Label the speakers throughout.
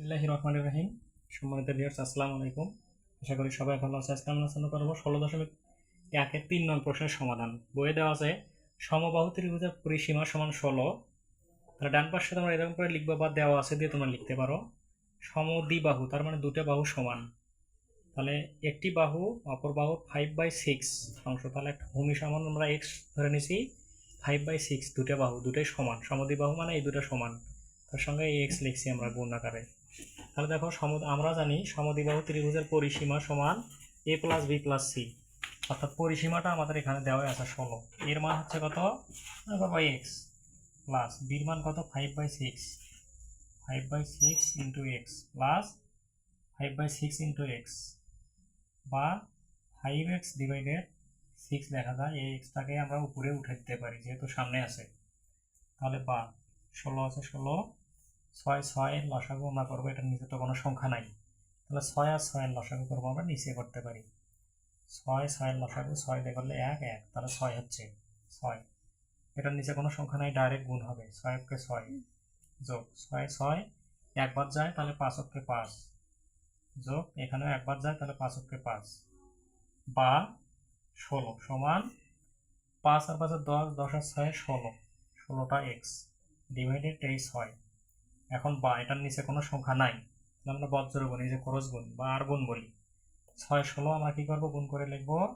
Speaker 1: বিসমিল্লাহি রহমান রহিম। সম্মানিত ভিউয়ার্স আসসালামু আলাইকুম। আশা করি সবাই ভালো আছে। আজকে আমরা আলোচনা করব ষোলো দশমিক একের তিন নং প্রশ্নের সমাধান। বইয়ে দেওয়া আছে সমবাহু ত্রিভুজের পরিসীমা সমান ষোলো। তাহলে ডান পাশে তোমরা এরকম করে লিখবে বা দেওয়া আছে দিয়ে তোমরা লিখতে পারো। সমদ্বিবাহু, তার মানে দুটো বাহু সমান। তাহলে একটি বাহু, অপর বাহু ফাইভ বাই সিক্স অংশ। তাহলে একটা ভূমি সমান আমরা এক্স ধরে নিছি ফাইভ বাই সিক্স দুটো বাহু, দুটোই সমান। সমদ্বিবাহু মানে এই দুটো সমান। তার সঙ্গে এই এক্স লিখছি আমরা গুণ আকারে। তাহলে দেখো সম আমরা জানি সমদ্বিবাহু ত্রিভুজের পরিসীমা সমান A plus B plus C অর্থাৎ পরিসীমাটা আমাদের এখানে দেওয়া আছে ষোলো। এর মান হচ্ছে কত? বাই এক্স প্লাস বির মান কত? Five by six five by six into x plus five by six into x বা ফাইভ এক্স ডিভাইডেড সিক্স লেখা যায়। এই এক্সটাকে আমরা উপরে উঠে দিতে পারি, যেহেতু সামনে আছে। তাহলে বা, ষোলো আছে ষোলো। ছয় ছয়ের লসাগু আমরা করব, এটার নিচে তো কোনো সংখ্যা নাই। তাহলে ছয় আর ছয়ের লসাগু করব আমরা নিচে করতে পারি। ছয় ছয়ের লসাগু, ছয় দিয়ে করলে এক এক, তাহলে ছয় হচ্ছে। ছয়, এটার নিচে কোনো সংখ্যা নাই, ডাইরেক্ট গুণ হবে। ছয় অক্ষে ছয় যোগ ছয় ছয়, একবার যায় তাহলে পাঁচ অক্ষে পাঁচ। যোগ, এখানেও একবার যায় তাহলে পাঁচ অক্ষে পাঁচ। বা ষোলো সমান পাঁচ আর পাঁচের দশ দশ আর ছয় ষোলো। ষোলোটা এক্স। ডিভাইডেড এই ছয়। এখন বা এটার নিচে কোনো সংখ্যা নাই। আমরা বজ্র গুণ, এই যে খরচ গুণ বা আর গুণ বলি। ছয়, ষোলো, আমরা কী করব? গুণ করে লিখব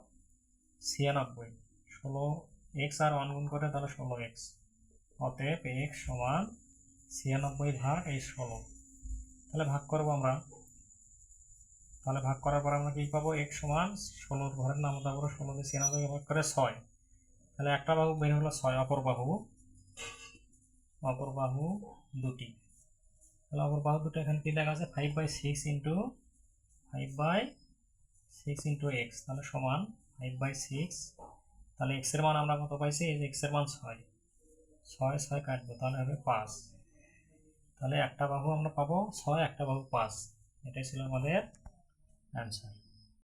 Speaker 1: ছিয়ানব্বই। ষোলো এক্স আর ওয়ান গুণ করে তাহলে ষোলো এক্স অতএব এক্স সমান ছিয়ানব্বই ভাগ এই ষোলো। তাহলে ভাগ করব আমরা। তাহলে ভাগ করার পর আমরা কী পাবো? এক সমান ষোলোর ঘরের নাম তারপরে ষোলো ছিয়ানব্বই ভাগ করে ছয়। তাহলে একটা বাহু বের হলো ছয়, অপর বাহু। অপর বাহু দুটি। তাহলে অপর বাহু দুটো এখানে কি লেখা আছে five by six into five by six into x তাহলে সমান ফাইভ বাই সিক্স তাহলে এক্সের মান আমরা কত পাইছি? এই যে এক্সের মান ছয় ছয় ছয় কাটবো, তাহলে হবে পাঁচ। তাহলে একটা বাহু আমরা পাবো, ছয়, একটা বাহু পাঁচ, এটাই ছিল আমাদের অ্যান্সার